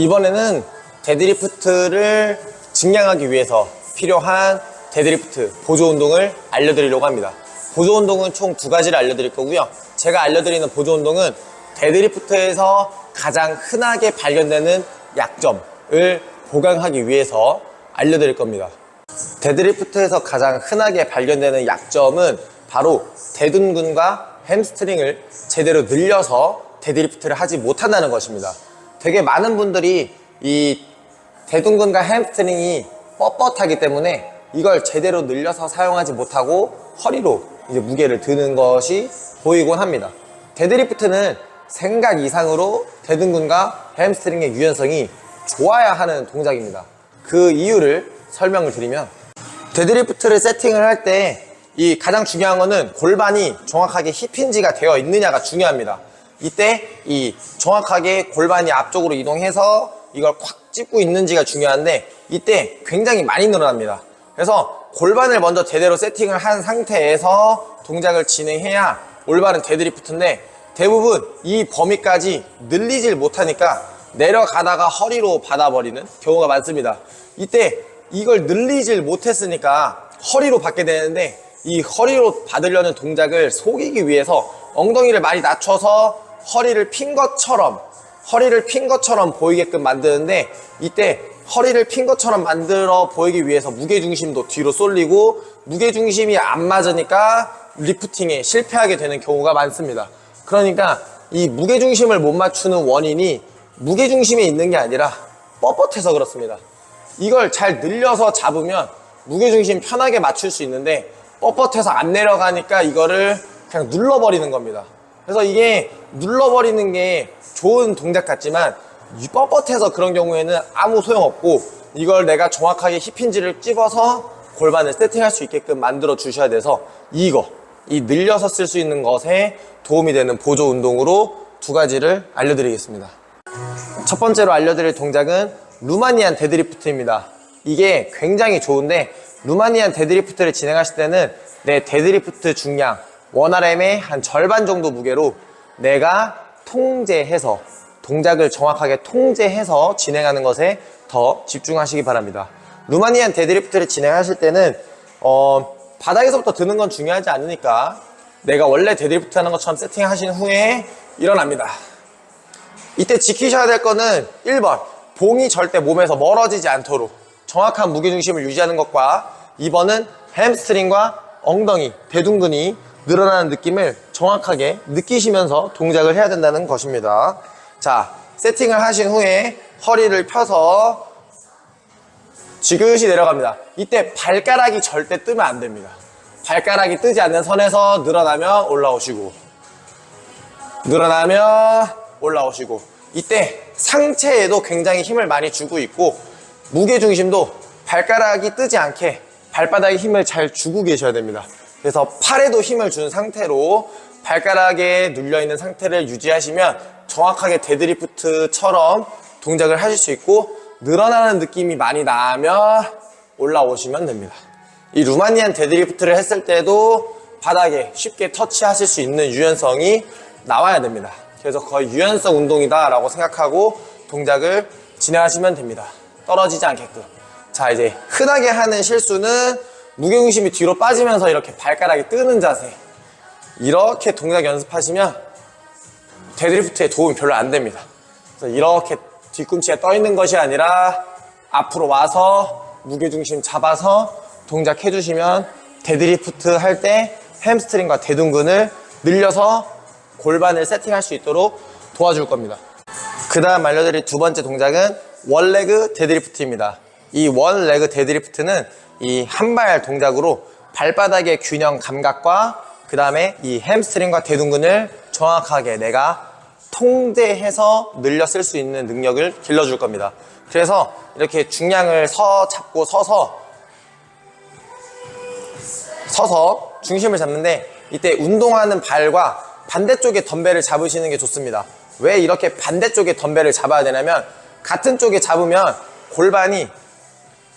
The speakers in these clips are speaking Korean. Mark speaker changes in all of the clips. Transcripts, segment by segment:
Speaker 1: 이번에는 데드리프트를 증량하기 위해서 필요한 데드리프트 보조 운동을 알려드리려고 합니다. 보조 운동은 총 두 가지를 알려드릴 거고요. 제가 알려드리는 보조 운동은 데드리프트에서 가장 흔하게 발견되는 약점을 보강하기 위해서 알려드릴 겁니다. 데드리프트에서 가장 흔하게 발견되는 약점은 바로 대둔근과 햄스트링을 제대로 늘려서 데드리프트를 하지 못한다는 것입니다. 되게 많은 분들이 이 대둔근과 햄스트링이 뻣뻣하기 때문에 이걸 제대로 늘려서 사용하지 못하고 허리로 이제 무게를 드는 것이 보이곤 합니다. 데드리프트는 생각 이상으로 대둔근과 햄스트링의 유연성이 좋아야 하는 동작입니다. 그 이유를 설명을 드리면 데드리프트를 세팅을 할 때 이 가장 중요한 거는 골반이 정확하게 힙힌지가 되어 있느냐가 중요합니다. 이때 이 정확하게 골반이 앞쪽으로 이동해서 이걸 콱 찝고 있는지가 중요한데 이때 굉장히 많이 늘어납니다. 그래서 골반을 먼저 제대로 세팅을 한 상태에서 동작을 진행해야 올바른 데드리프트인데 대부분 이 범위까지 늘리질 못하니까 내려가다가 허리로 받아버리는 경우가 많습니다. 이때 이걸 늘리질 못했으니까 허리로 받게 되는데 이 허리로 받으려는 동작을 속이기 위해서 엉덩이를 많이 낮춰서 허리를 핀 것처럼 허리를 핀 것처럼 보이게끔 만드는데 이때 허리를 핀 것처럼 만들어 보이기 위해서 무게중심도 뒤로 쏠리고 무게중심이 안 맞으니까 리프팅에 실패하게 되는 경우가 많습니다. 그러니까 이 무게중심을 못 맞추는 원인이 무게중심에 있는 게 아니라 뻣뻣해서 그렇습니다. 이걸 잘 늘려서 잡으면 무게중심 편하게 맞출 수 있는데 뻣뻣해서 안 내려가니까 이거를 그냥 눌러버리는 겁니다. 그래서 이게 눌러버리는 게 좋은 동작 같지만 이 뻣뻣해서 그런 경우에는 아무 소용없고 이걸 내가 정확하게 힙힌지를 찝어서 골반을 세팅할 수 있게끔 만들어 주셔야 돼서 이거 이 늘려서 쓸 수 있는 것에 도움이 되는 보조 운동으로 두 가지를 알려드리겠습니다. 첫 번째로 알려드릴 동작은 루마니안 데드리프트입니다. 이게 굉장히 좋은데 루마니안 데드리프트를 진행하실 때는 내 데드리프트 중량 원RM의 한 절반 정도 무게로 내가 통제해서 동작을 정확하게 통제해서 진행하는 것에 더 집중하시기 바랍니다. 루마니안 데드리프트를 진행하실 때는 어, 바닥에서부터 드는 건 중요하지 않으니까 내가 원래 데드리프트 하는 것처럼 세팅하신 후에 일어납니다. 이때 지키셔야 될 거는 1번 봉이 절대 몸에서 멀어지지 않도록 정확한 무게중심을 유지하는 것과 2번은 햄스트링과 엉덩이, 대둔근이 늘어나는 느낌을 정확하게 느끼시면서 동작을 해야 된다는 것입니다. 자, 세팅을 하신 후에 허리를 펴서 지그시 내려갑니다. 이때 발가락이 절대 뜨면 안 됩니다. 발가락이 뜨지 않는 선에서 늘어나면 올라오시고 늘어나면 올라오시고 이때 상체에도 굉장히 힘을 많이 주고 있고 무게중심도 발가락이 뜨지 않게 발바닥에 힘을 잘 주고 계셔야 됩니다. 그래서 팔에도 힘을 준 상태로 발가락에 눌려있는 상태를 유지하시면 정확하게 데드리프트처럼 동작을 하실 수 있고 늘어나는 느낌이 많이 나면 올라오시면 됩니다. 이 루마니안 데드리프트를 했을 때도 바닥에 쉽게 터치하실 수 있는 유연성이 나와야 됩니다. 그래서 거의 유연성 운동이다 라고 생각하고 동작을 진행하시면 됩니다. 떨어지지 않게끔. 자, 이제 흔하게 하는 실수는 무게중심이 뒤로 빠지면서 이렇게 발가락이 뜨는 자세. 이렇게 동작 연습하시면 데드리프트에 도움이 별로 안 됩니다. 그래서 이렇게 뒤꿈치가 떠 있는 것이 아니라 앞으로 와서 무게중심 잡아서 동작 해 주시면 데드리프트 할 때 햄스트링과 대둔근을 늘려서 골반을 세팅할 수 있도록 도와줄 겁니다. 그 다음 알려드릴 두 번째 동작은 원레그 데드리프트입니다. 이 원레그 데드리프트는 이 한 발 동작으로 발바닥의 균형 감각과 그 다음에 이 햄스트링과 대둔근을 정확하게 내가 통제해서 늘려 쓸 수 있는 능력을 길러줄 겁니다. 그래서 이렇게 중량을 서 잡고 서서 서서 중심을 잡는데 이때 운동하는 발과 반대쪽에 덤벨을 잡으시는 게 좋습니다. 왜 이렇게 반대쪽에 덤벨을 잡아야 되냐면 같은 쪽에 잡으면 골반이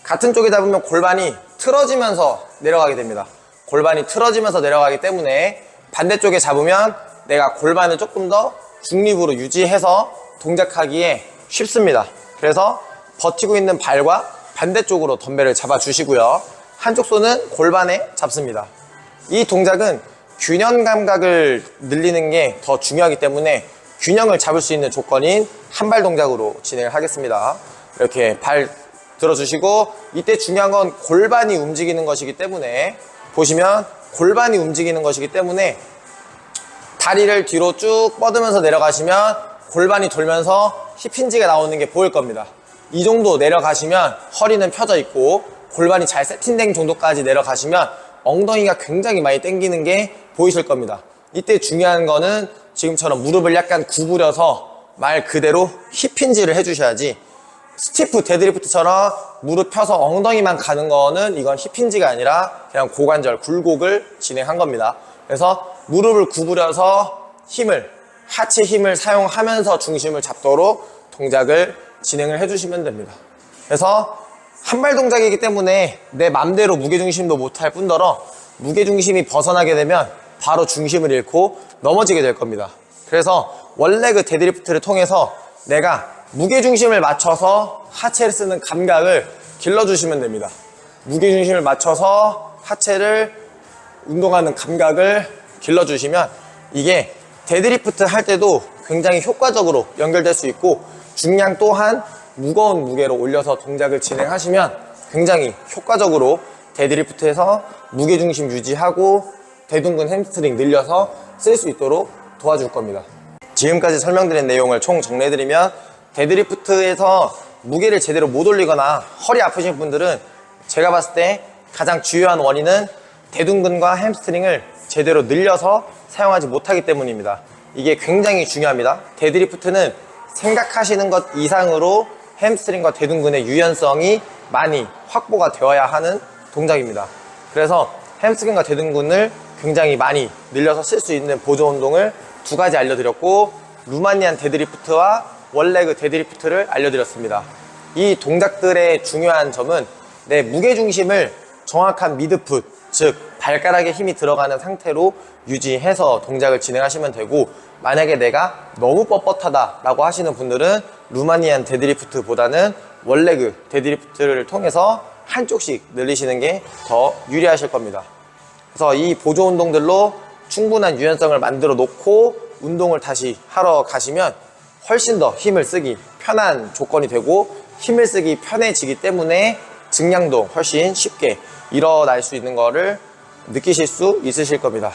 Speaker 1: 같은 쪽에 잡으면 골반이 틀어지면서 내려가게 됩니다. 골반이 틀어지면서 내려가기 때문에 반대쪽에 잡으면 내가 골반을 조금 더 중립으로 유지해서 동작하기에 쉽습니다. 그래서 버티고 있는 발과 반대쪽으로 덤벨을 잡아 주시고요. 한쪽 손은 골반에 잡습니다. 이 동작은 균형 감각을 늘리는 게 더 중요하기 때문에 균형을 잡을 수 있는 조건인 한 발 동작으로 진행을 하겠습니다. 이렇게 발 들어주시고 이때 중요한 건 골반이 움직이는 것이기 때문에 보시면 골반이 움직이는 것이기 때문에 다리를 뒤로 쭉 뻗으면서 내려가시면 골반이 돌면서 힙힌지가 나오는 게 보일 겁니다. 이 정도 내려가시면 허리는 펴져 있고 골반이 잘 세팅된 정도까지 내려가시면 엉덩이가 굉장히 많이 당기는 게 보이실 겁니다. 이때 중요한 거는 지금처럼 무릎을 약간 구부려서 말 그대로 힙힌지를 해주셔야지 스티프 데드리프트처럼 무릎 펴서 엉덩이만 가는 거는 이건 힙힌지가 아니라 그냥 고관절 굴곡을 진행한 겁니다. 그래서 무릎을 구부려서 힘을 하체 힘을 사용하면서 중심을 잡도록 동작을 진행을 해주시면 됩니다. 그래서 한발 동작이기 때문에 내 맘대로 무게중심도 못할 뿐더러 무게중심이 벗어나게 되면 바로 중심을 잃고 넘어지게 될 겁니다. 그래서 원래 그 데드리프트를 통해서 내가 무게중심을 맞춰서 하체를 쓰는 감각을 길러주시면 됩니다. 무게중심을 맞춰서 하체를 운동하는 감각을 길러주시면 이게 데드리프트 할 때도 굉장히 효과적으로 연결될 수 있고 중량 또한 무거운 무게로 올려서 동작을 진행하시면 굉장히 효과적으로 데드리프트에서 무게중심 유지하고 대둔근 햄스트링 늘려서 쓸 수 있도록 도와줄 겁니다. 지금까지 설명드린 내용을 총 정리해드리면 데드리프트에서 무게를 제대로 못 올리거나 허리 아프신 분들은 제가 봤을 때 가장 주요한 원인은 대둔근과 햄스트링을 제대로 늘려서 사용하지 못하기 때문입니다. 이게 굉장히 중요합니다. 데드리프트는 생각하시는 것 이상으로 햄스트링과 대둔근의 유연성이 많이 확보가 되어야 하는 동작입니다. 그래서 햄스트링과 대둔근을 굉장히 많이 늘려서 쓸 수 있는 보조 운동을 두 가지 알려드렸고 루마니안 데드리프트와 원레그 데드리프트를 알려드렸습니다. 이 동작들의 중요한 점은 내 무게중심을 정확한 미드풋, 즉 발가락에 힘이 들어가는 상태로 유지해서 동작을 진행하시면 되고 만약에 내가 너무 뻣뻣하다 라고 하시는 분들은 루마니안 데드리프트보다는 원레그 데드리프트를 통해서 한쪽씩 늘리시는 게 더 유리하실 겁니다. 그래서 이 보조 운동들로 충분한 유연성을 만들어 놓고 운동을 다시 하러 가시면 훨씬 더 힘을 쓰기 편한 조건이 되고 힘을 쓰기 편해지기 때문에 증량도 훨씬 쉽게 일어날 수 있는 거를 느끼실 수 있으실 겁니다.